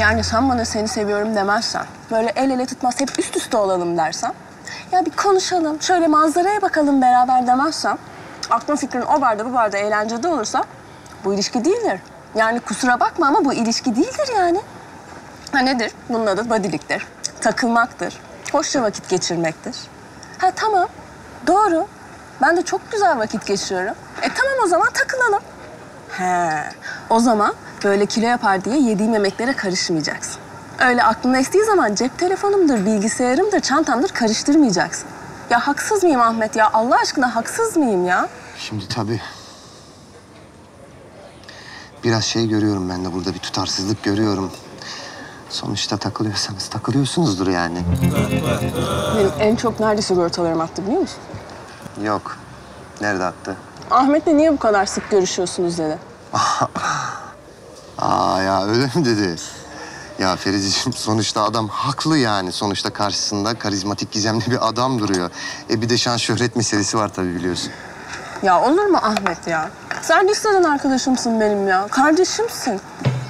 Yani sen bana seni seviyorum demezsen, böyle el ele tutmaz hep üst üste olalım dersen, ya bir konuşalım, şöyle manzaraya bakalım beraber demezsem, aklın fikrin o barda bu barda eğlencede olursa bu ilişki değildir. Yani kusura bakma ama bu ilişki değildir yani. Ha nedir? Bunun adı badiliktir, takılmaktır, hoşça vakit geçirmektir. Ha tamam, doğru. Ben de çok güzel vakit geçiriyorum. E tamam o zaman takılalım. He, o zaman böyle kilo yapar diye yediğim yemeklere karışmayacaksın. Öyle aklına estiği zaman cep telefonumdur, bilgisayarımdır, çantamdır karıştırmayacaksın. Ya haksız mıyım Ahmet ya? Allah aşkına haksız mıyım ya? Şimdi tabii biraz şey görüyorum ben de burada bir tutarsızlık görüyorum. Sonuçta takılıyorsanız takılıyorsunuzdur yani. Benim en çok nerede sigortalarım attı biliyor musun? Yok. Nerede attı? Ahmet'le niye bu kadar sık görüşüyorsunuz dedi. Aa ya öyle mi dedi? Ya Ferideciğim sonuçta adam haklı yani. Sonuçta karşısında karizmatik gizemli bir adam duruyor. E bir de şans şöhret meselesi var tabii biliyorsun. Ya olur mu Ahmet ya? Sen liseden arkadaşımsın benim ya. Kardeşimsin.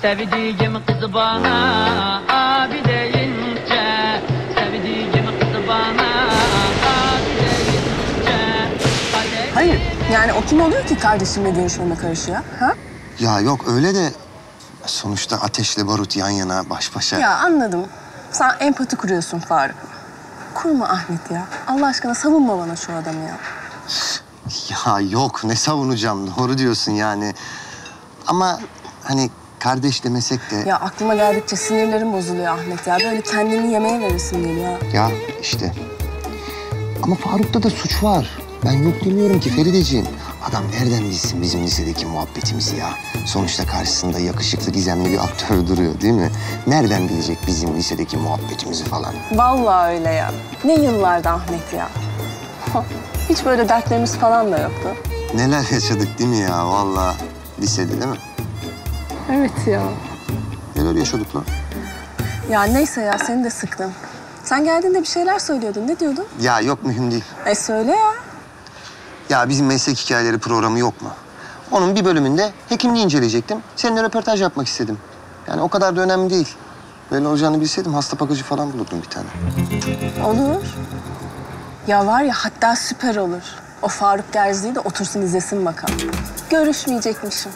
Sevdiğim kızı bana abi deyince Sevdiğim kızı bana abi deyince Hayır. Yani o kim oluyor ki kardeşimle görüşmeme karışıyor? Ha? Ya yok öyle de sonuçta ateşle barut yan yana baş başa. Ya anladım. Sen empati kuruyorsun Faruk. Kurma Ahmet ya. Allah aşkına savunma bana şu adamı ya. Ya yok ne savunacağım doğru diyorsun yani. Ama hani kardeş demesek de ya, Ya aklıma geldikçe sinirlerim bozuluyor Ahmet ya. Böyle kendini yemeğe veresin geliyor. işte. Ama Faruk'ta da suç var. Ben yok demiyorum ki Ferideciğim. Adam nereden bilsin bizim lisedeki muhabbetimizi ya? Sonuçta karşısında yakışıklı gizemli bir aktör duruyor değil mi? Nereden bilecek bizim lisedeki muhabbetimizi falan? Vallahi öyle ya. Ne yıllardı Ahmet ya. Hiç böyle dertlerimiz falan da yoktu. Neler yaşadık değil mi ya vallahi lisede değil mi? Evet ya. Neler yaşadık lan? Ya neyse ya seni de sıktım. Sen geldiğinde bir şeyler söylüyordun. Ne diyordun? Ya yok mühim değil. E söyle ya. Ya bizim meslek hikayeleri programı yok mu? Onun bir bölümünde hekimliği inceleyecektim. Seninle röportaj yapmak istedim. Yani o kadar da önemli değil. Böyle olacağını bilseydim hasta bakıcı falan bulurdum bir tane. Olur. Ya var ya hatta süper olur. O Faruk Gerzi'yi de otursun izlesin bakalım. Görüşmeyecekmişim.